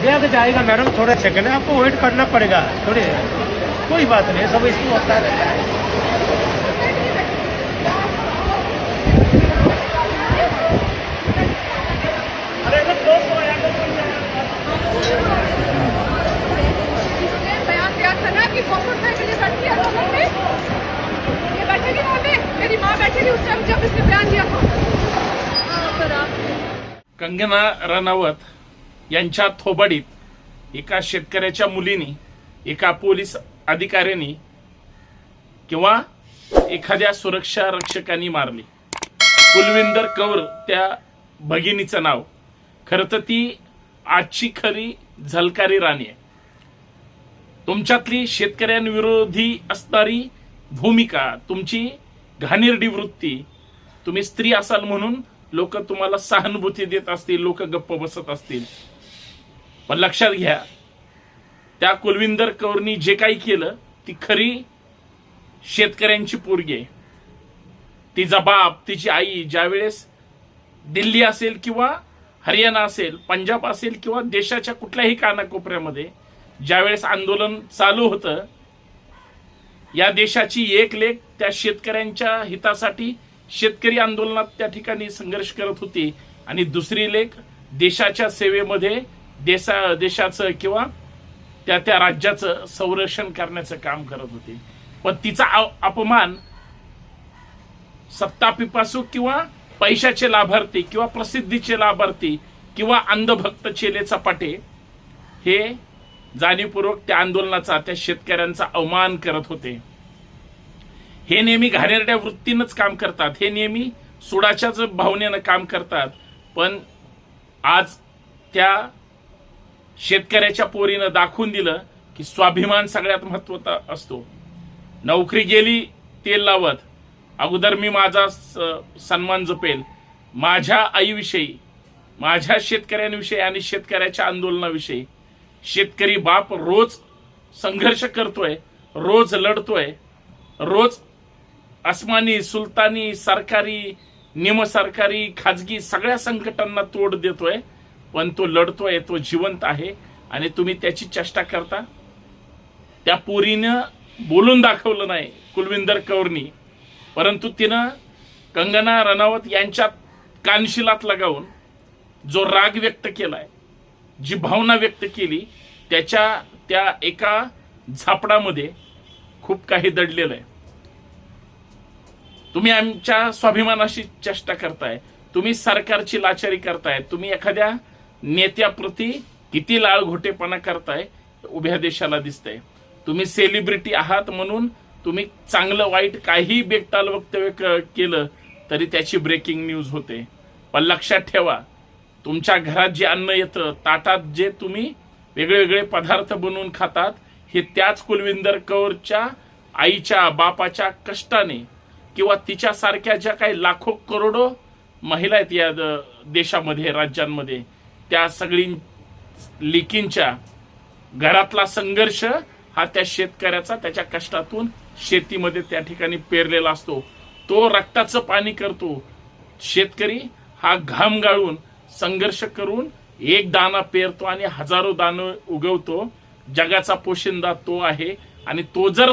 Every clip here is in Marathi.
ब्याज जाएगा मैडम थोड़ा सेकंड आपको वेट करना पड़ेगा। थोड़ी कोई बात नहीं सब इसको होता है। तो कंगना रनावत यांच्या थोबाडीत एका शेतकऱ्याच्या मुलीनी एका पोलीस अधिकाऱ्यांनी किंवा एखाद्या सुरक्षा रक्षकांनी मारली. कुलविंदर कौर त्या भगिनीचं नाव. खरं तर ती आजची खरी झलकारी राणी आहे. तुमच्यातली शेतकऱ्यांविरोधी असणारी भूमिका तुमची घाणेरडी वृत्ती तुम्ही स्त्री असाल म्हणून लोक तुम्हाला सहानुभूती देत असतील लोक गप्प बसत असतील. पण लक्षात घ्या त्या कुलविंदर कौरनी जे काही केलं ती खरी शेतकऱ्यांची पोरगी आहे. तिचा बाप तिची आई ज्यावेळेस दिल्ली असेल किंवा हरियाणा असेल पंजाब असेल किंवा देशाच्या कुठल्याही कानाकोपऱ्यामध्ये ज्यावेळेस आंदोलन चालू होतं या देशाची एक लेख त्या शेतकऱ्यांच्या हितासाठी शेतकरी आंदोलनात त्या ठिकाणी संघर्ष करत होती. आणि दुसरी लेख देशाच्या सेवेमध्ये देशा देशाचं किंवा त्या त्या राज्याचं संरक्षण करण्याचं काम करत होते. पण तिचा अपमान सत्ता पिपासू किंवा पैशाचे लाभार्थी किंवा प्रसिद्धीचे लाभार्थी किंवा अंधभक्त चेले चपाटे हे जाणीवपूर्वक त्या आंदोलनाचा त्या शेतकऱ्यांचा अवमान करत होते. हे नेहमी घाणेरड्या वृत्तीनंच काम करतात. हे नेहमी सुडाच्याच भावनेनं काम करतात. पण आज त्या शेतकऱ्याच्या पोरीनं दाखवून दिलं की स्वाभिमान सगळ्यात महत्त्वाचा असतो. नोकरी गेली तेल लावत. अगोदर मी माझा स- सन्मान जपेल. माझ्या आईविषयी माझ्या शेतकऱ्यांविषयी आणि शेतकऱ्याच्या आंदोलनाविषयी. शेतकरी बाप रोज संघर्ष करतोय रोज लढतोय रोज अस्मानी सुलतानी सरकारी निमसरकारी खाजगी सगळ्या संकटांना तोड देतोय. पण तो लढतोय तो जिवंत आहे आणि तुम्ही त्याची चेष्टा करता. त्या पोरीनं बोलून दाखवलं नाही कुलविंदर कौरनी परंतु तिनं कंगना रनावत यांच्या कानशिलात लगावून जो राग व्यक्त केलाय जी भावना व्यक्त केली त्याच्या त्या एका झापडामध्ये खूप काही दडलेलं आहे. तुम्ही आमच्या स्वाभिमानाशी चेष्टा करताय तुम्ही सरकारची लाचारी करताय तुम्ही एखाद्या नेत्याप्रती किती लाळ घोटेपणा करताय उभ्या देशाला दिसतंय. तुम्ही सेलिब्रिटी आहात म्हणून तुम्ही चांगलं वाईट काही बेगताल वक्तव्य केलं तरी त्याची ब्रेकिंग न्यूज होते. पण लक्षात ठेवा तुमच्या घरात जे अन्न येतं ताटात जे तुम्ही वेगळे वेगळे पदार्थ बनवून खातात हे त्याच कुलविंदर कौरच्या आईच्या बापाच्या कष्टाने किंवा तिच्यासारख्या ज्या काही लाखो करोडो महिला आहेत या देशामध्ये राज्यांमध्ये त्या सगळी लिकींच्या घरातला संघर्ष हा त्या शेतकऱ्याचा त्याच्या कष्टातून शेतीमध्ये त्या ठिकाणी पेरलेला असतो. तो रक्ताचं पाणी करतो. शेतकरी हा घाम गाळून संघर्ष करून एक दाना पेरतो आणि हजारो दाणं उगवतो. जगाचा पोशिंदा तो आहे आणि तो जर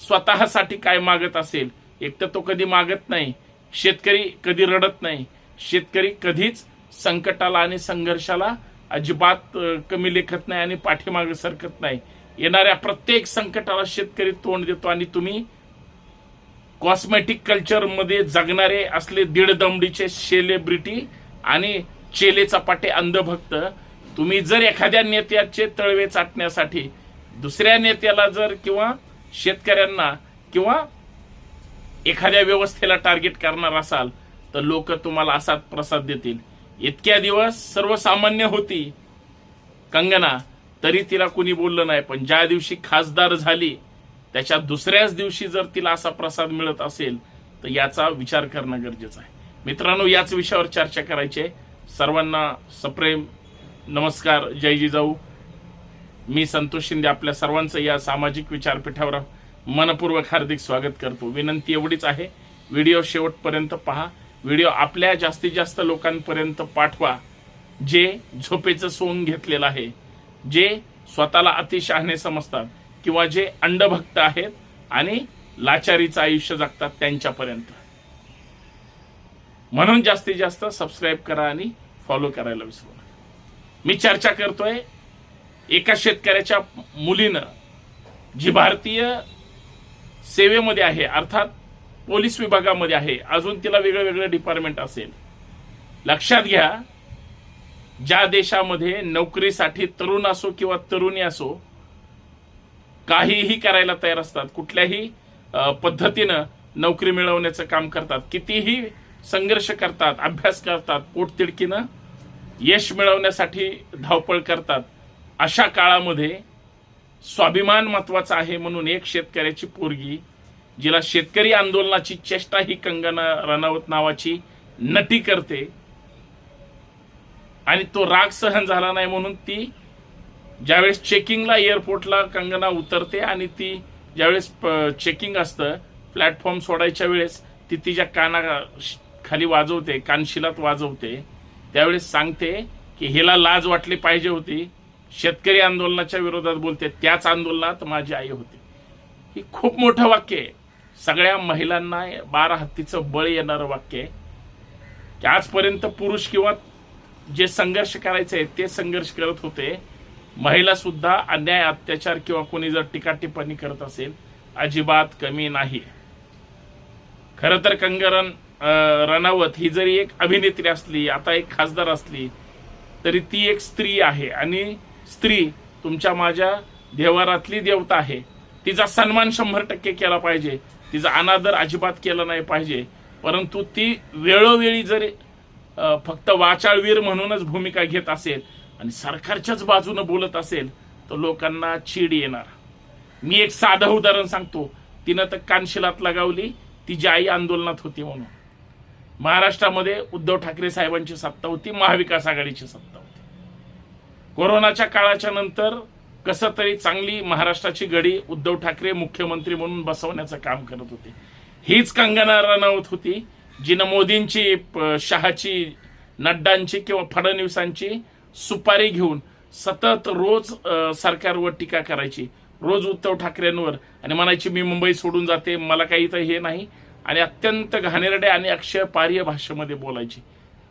स्वतःसाठी काय मागत असेल एक तर तो कधी मागत नाही. शेतकरी कधी रडत नाही. शेतकरी कधीच संकटाला आणि संघर्षाला अजिबात कमी लेखत नाही आणि पाठीमागे सरकत नाही. येणाऱ्या प्रत्येक संकटाला शेतकरी तोंड देतो आणि तुम्ही कॉस्मेटिक कल्चरमध्ये जगणारे असले दीड दमडीचे सेलिब्रिटी आणि चेले चपाटे अंधभक्त तुम्ही जर एखाद्या नेत्याचे तळवे चाटण्यासाठी दुसऱ्या नेत्याला जर किंवा शेतकऱ्यांना किंवा एखाद्या व्यवस्थेला टार्गेट करणार असाल तर लोक तुम्हाला असाच प्रसाद देतील. इतक्या दिवस सर्वसामान्य होती. कंगना तरी तिला कुणी बोललं नाही पण ज्या दिवशी खासदार झाली त्याच्या दुसऱ्याच दिवशी जर तिला असा प्रसाद मिळत असेल तर याचा विचार करणं गरजेचं आहे. मित्रांनो याच विषयावर चर्चा करायची आहे. सर्वांना सप्रेम नमस्कार जय जिजाऊ मी संतोष शिंदे आपल्या सर्वांचं या सामाजिक विचारपीठावर मनपूर्वक हार्दिक स्वागत करतो. विनंती एवढीच आहे. व्हिडिओ शेवटपर्यंत पहा. व्हिडिओ आपल्या जास्तीत जास्त लोकांपर्यंत पाठवा जे झोपेचं सोंग घेतलेलं आहे जे स्वतःला अतिशहाणे समजतात किंवा जे अंडभक्त आहेत आणि लाचारीचं आयुष्य जगतात त्यांच्यापर्यंत. म्हणून जास्तीत जास्त सबस्क्राईब करा आणि फॉलो करायला विसरू नका. मी चर्चा करतोय एका शेतकऱ्याच्या मुलीनं जी भारतीय सेवेमध्ये आहे अर्थात पोलीस विभागामध्ये आहे. अजून तिला वेगळं वेगळं डिपार्टमेंट असेल. लक्षात घ्या ज्या देशामध्ये नोकरीसाठी तरुण असो किंवा तरुणी असो काहीही करायला तयार असतात. कुठल्याही पद्धतीनं नोकरी मिळवण्याचं काम करतात. कितीही संघर्ष करतात अभ्यास करतात पोटतिडकीनं यश मिळवण्यासाठी धावपळ करतात. अशा काळामध्ये स्वाभिमान महत्त्वाचा आहे म्हणून एक शेतकऱ्याची पोरगी जिला शेतकरी आंदोलनाची चेष्टा ही कंगना रनावत नावाची नटी करते. आणि तो राग सहन झाला नाही म्हणून ती ज्यावेळेस चेकिंगला एअरपोर्टला कंगना उतरते आणि ती ज्यावेळेस चेकिंग असतं प्लॅटफॉर्म सोडायच्या वेळेस ती तिच्या काना खाली वाजवते कानशिलात वाजवते. त्यावेळेस सांगते की हिला लाज वाटली पाहिजे होती. शेतकरी आंदोलनाच्या विरोधात बोलते त्याच आंदोलनात माझी आई होती. ही खूप मोठं वाक्य आहे. सगळ्या महिलांना बारा हत्तीचं बळ येणारं वाक्य आहे. की आजपर्यंत पुरुष किंवा जे संघर्ष करायचे आहेत ते संघर्ष करत होते. महिला सुद्धा अन्याय अत्याचार किंवा कोणी जर टीका टिप्पणी करत असेल अजिबात कमी नाही. खरं तर कंगरन रणावत रनावत ही जरी एक अभिनेत्री असली आता एक खासदार असली तरी ती एक स्त्री आहे. आणि स्त्री तुमच्या माझ्या देवारातली देवता आहे. तिचा सन्मान शंभर टक्के केला पाहिजे. तिचा अनादर अजिबात केला नाही पाहिजे. परंतु ती वेळोवेळी जर फक्त वाचाळवीर म्हणूनच भूमिका घेत असेल आणि सरकारच्याच बाजूनं बोलत असेल तर लोकांना चीड येणार. मी एक साधं उदाहरण सांगतो. तिनं तर कानशिलात लगावली तिची आई आंदोलनात होती म्हणून. महाराष्ट्रामध्ये उद्धव ठाकरे साहेबांची सत्ता होती महाविकास आघाडीची सत्ता होती. कोरोनाच्या काळाच्या नंतर कसं तरी चांगली महाराष्ट्राची गडी उद्धव ठाकरे मुख्यमंत्री म्हणून बसवण्याचं काम करत होते. हीच कंगना रनौत होती जिनं मोदींची शहाची नड्डांची किंवा फडणवीसांची सुपारी घेऊन सतत रोज सरकारवर टीका करायची. रोज उद्धव ठाकरेंवर. आणि म्हणायची मी मुंबई सोडून जाते मला काही तर हे नाही. आणि अत्यंत घाणेरडे आणि अक्षरपार्य भाषेमध्ये बोलायची.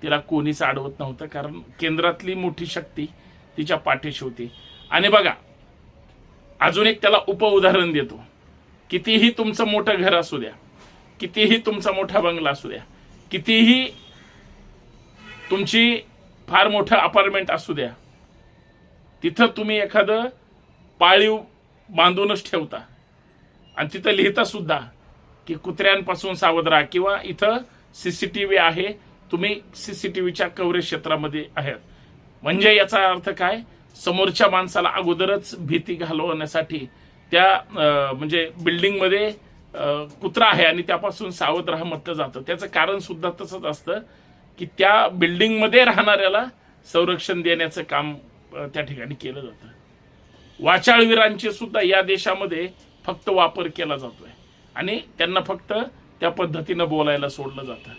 तिला कोणीच अडवत नव्हतं कारण केंद्रातली मोठी शक्ती तिच्या पाठीशी होती. आणि बघा अजून एक त्याला उप उदाहरण देतो. कितीही तुमचं मोठं घर असू द्या कितीही तुमचा मोठा बंगला असू द्या कितीही तुमची फार मोठं अपार्टमेंट असू द्या तिथं तुम्ही एखादं पाळीव बांधूनच ठेवता. आणि तिथं लिहिता सुद्धा की कुत्र्यांपासून सावध राहा किंवा इथं सीसीटीव्ही आहे तुम्ही सीसीटीव्हीच्या कव्हरेज क्षेत्रामध्ये आहेत. म्हणजे याचा अर्थ काय? समोरच्या माणसाला अगोदरच भीती घालवण्यासाठी त्या म्हणजे बिल्डिंगमध्ये कुत्रा आहे आणि त्यापासून सावध राहा म्हटलं जातं. त्याचं कारण सुद्धा तसंच असतं की त्या बिल्डिंगमध्ये राहणाऱ्याला संरक्षण देण्याचं काम त्या ठिकाणी केलं जातं. वाचाळवीरांचे सुद्धा या देशामध्ये फक्त वापर केला जातोय. आणि त्यांना फक्त त्या पद्धतीनं बोलायला सोडलं जातं.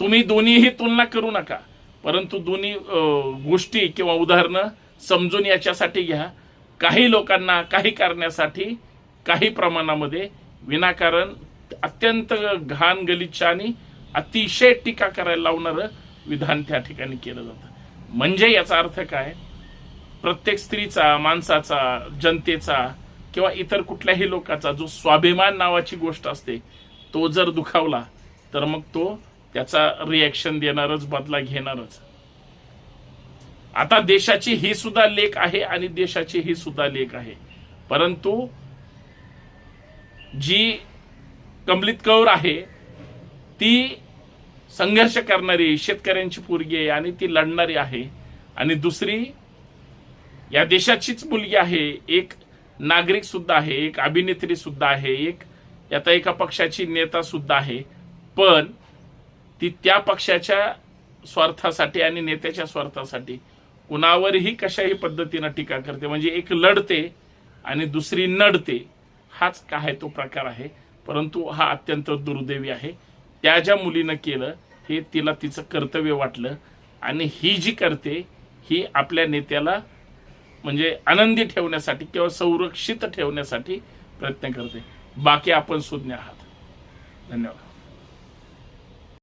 तुम्ही दोन्हीही तुलना करू नका. परंतु दोन्ही गोष्टी किंवा उदाहरणं समजून याच्यासाठी घ्या. काही लोकांना काही करण्यासाठी काही प्रमाणामध्ये विनाकारण अत्यंत घाण गलिच्छ आणि अतिशय टीका करायला लावणारं विधान त्या ठिकाणी केलं जातं. म्हणजे याचा अर्थ काय? प्रत्येक स्त्रीचा माणसाचा जनतेचा किंवा इतर कुठल्याही लोकाचा जो स्वाभिमान नावाची गोष्ट असते तो जर दुखावला तर मग तो त्याचा रिॲक्शन देणारच बदला घेणारच. आता देशाची ही सुद्धा लेख आहे आणि देशाची ही सुद्धा लेख आहे. परंतु जी कमलित कौर आहे ती संघर्ष करणारी शेतकऱ्यांची पोरगी आहे आणि ती लढणारी आहे. आणि दुसरी या देशाचीच मुलगी आहे एक नागरिक सुद्धा आहे एक अभिनेत्री सुद्धा आहे एक आता एका पक्षाची नेता सुद्धा आहे. पण ती त्या पक्षाच्या स्वार्थासाठी आणि नेत्याच्या स्वार्थासाठी कुणावरही कशाही पद्धतीनं टीका करते म्हणजे एक लढते आणि दुसरी नडते हाच काय तो प्रकार आहे. परंतु हा अत्यंत दुर्दैवी आहे. त्या ज्या मुलीनं केलं हे तिला तिचं कर्तव्य वाटलं आणि ही जी करते ही आपल्या नेत्याला म्हणजे आनंदी ठेवण्यासाठी किंवा संरक्षित ठेवण्यासाठी प्रयत्न करते. बाकी आपण सुज्ञ आहात. धन्यवाद.